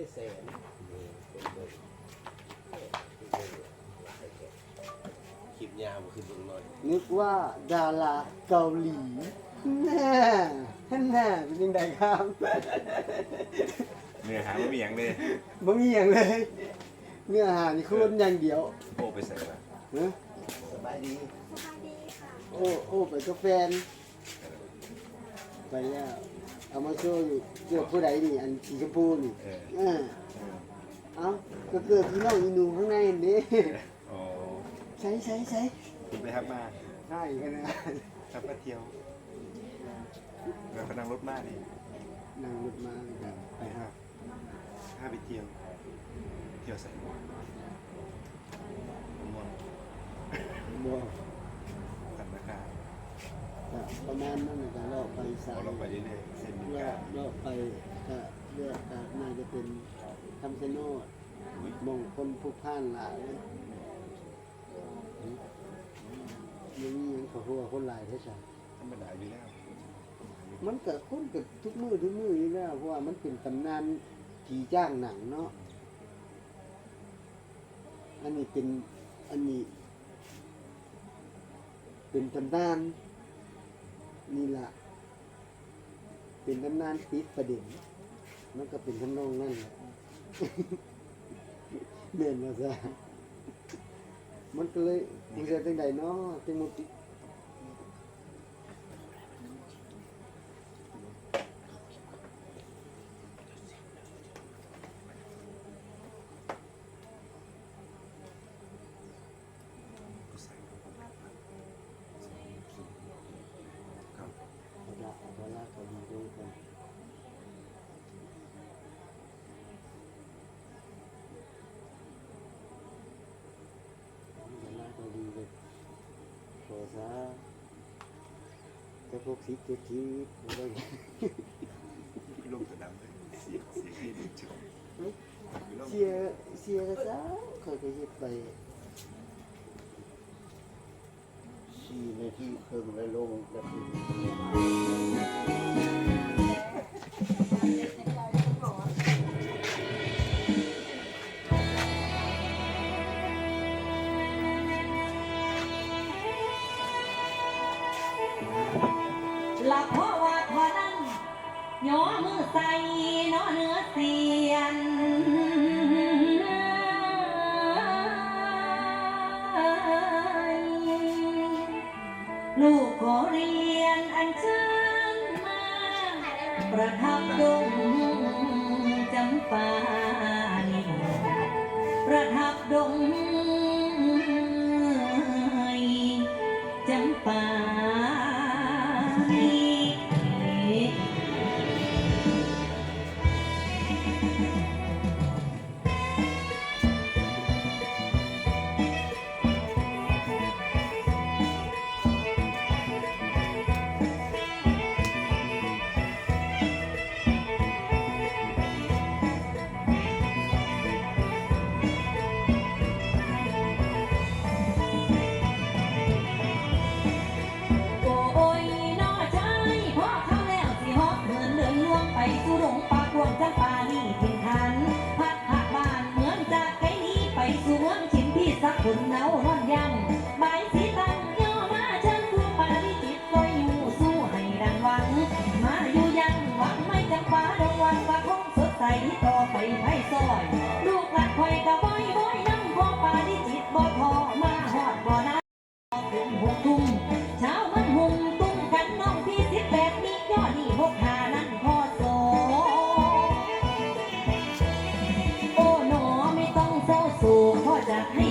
ได้แสนคลิปยาวคือเบิ่งหน่อยนึกว่าดาราเกาหลีแน่แน่เป็นยังไงครับเนื้อหาไม่มีอย่างเลยบ่มีอย่างเลย เนื้อหานี่คืออย่างเดียวโอ้ไปใส่ละเนอะสบายดีสวัสดีค่ะโอ้โอ้ไปกับแฟนไปแล้ว เอามาโชว์อยู่เกือบผู้ใดนี่อันสีชมพูนี่เออ เออเอ้าก็เกิดพี่น้องอีหนูข้างในนี่โอ้ใช้ใช้ใช้คุณไปทับมาใช่กันนะทับมาเที่ยวเรากำลังรถมานี่นั่งรถมาเลยครับไปคห้ารับห้าไปเที่ยว เที่ยวใส่หมวกม่วงบ่กันราคาก็ ประมาณนั้นนะก็รอบไปสาเอามเราไปเรื่อยๆเส้นมีรกาอบรอบไปก็เลือกก็น่าจะเป็นคำชะโนดอุ้ยมงคลผู้พ่านหลายยังมีหยังเขาหัวคนหลายเท่าไหร่ธรรมดาอยู่แล้วมันเกิดขึ้นกับทุกมือทุกมืออยู่แล้วเพราะว่ามันเป็นตำนานผีจ้างหนังเนาะอันนี้เป็นอันนี้ เป็นตำนาน นี่ละเป็นตำนานปิดประเด็นมันก็เป็นทำนองนั่นแหละเรียนมาซะมันก็เลยมึงจะตั้งใดเนาะจังมุติ ก็ใส่ครับ เอาละเอาละก็มีด้วยกันเอาละก็ดีเลยขอซะ จะพวกสีเจ็ดชีวิตอะไรลงสนามเลยเสียเสียงที่ดีจุดลงเสียเสียก็ซะเคยไปเฮ็ดไปสี่นาทีครึ่งแล้วลงแล้ว ยอมือใส่เนาะเนื้อเสียนลูกขอเรียนอันเชิญมา ประทับดงจำปานิประทับดง ให้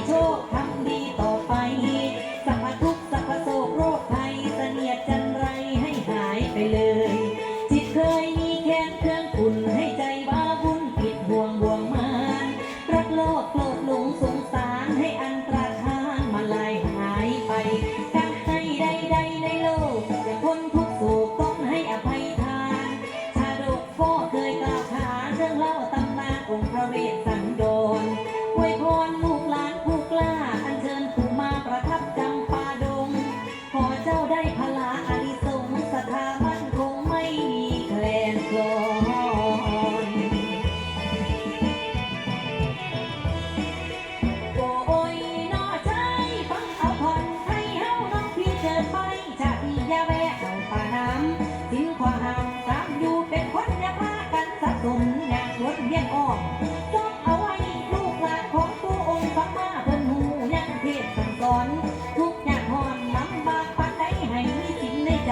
อนทุกอย่างหอนน้ำบากปันได้ให้มีสิ่งในใจ